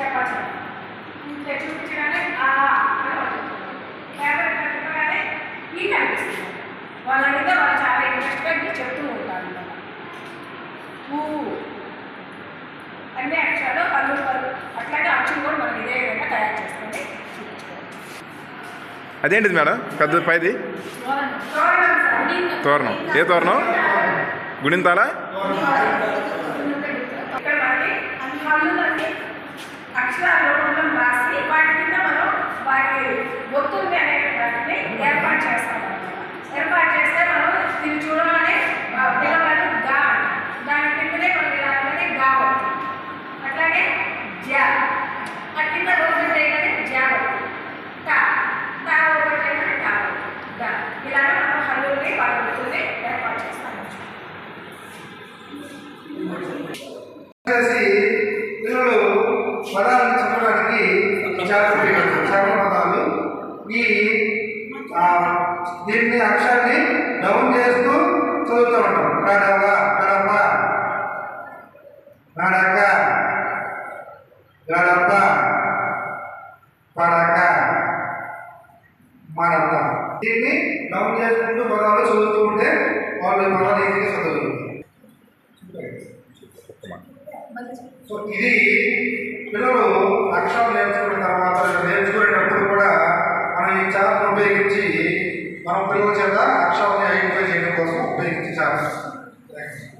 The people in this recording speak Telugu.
చెప్పచ్చు చూపించగానే వాళ్ళు కెమెరా పెట్టగానే ఈ కనిపిస్తుంది వాళ్ళు అడిగితే వాళ్ళు చాలా ఇంట్రెస్ట్గా చెప్తూ ఉంటారు. అన్ని అక్షరాలు పళ్ళు పళ్ళు. అట్లాగే కూడా మనం ఇదే విధంగా తయారు చూపించుకోవచ్చు. అదేంటిది మేడం? పెద్ద పైది? తోరణం ఏ తోరణం? గుణింతాలా. చేసి పిల్లలు పదాలను చెప్పడానికి చాలా ఉపయోగపడుతుంది చాలా పదాలు ఈ దీన్ని అక్షరాన్ని డౌన్ చేస్తూ చదువుతూ ఉంటాం. కడవ కడప నడక గడప పడక మడక. దీన్ని డౌన్ చేసుకుంటూ పదాలు చదువుతూ ఉంటే వాళ్ళు ఈ పదాలు ఈజీగా చదువుతుంది సో ఇది పిల్లలు అక్షరం నేర్చుకున్న తర్వాత నేర్చుకునేటప్పుడు కూడా మనం ఈ చార్ట్ను ఉపయోగించి మనం పిల్లల చేత అక్షరాన్ని ఐడెంటిఫై చేయడం కోసం ఉపయోగించి చార్ట్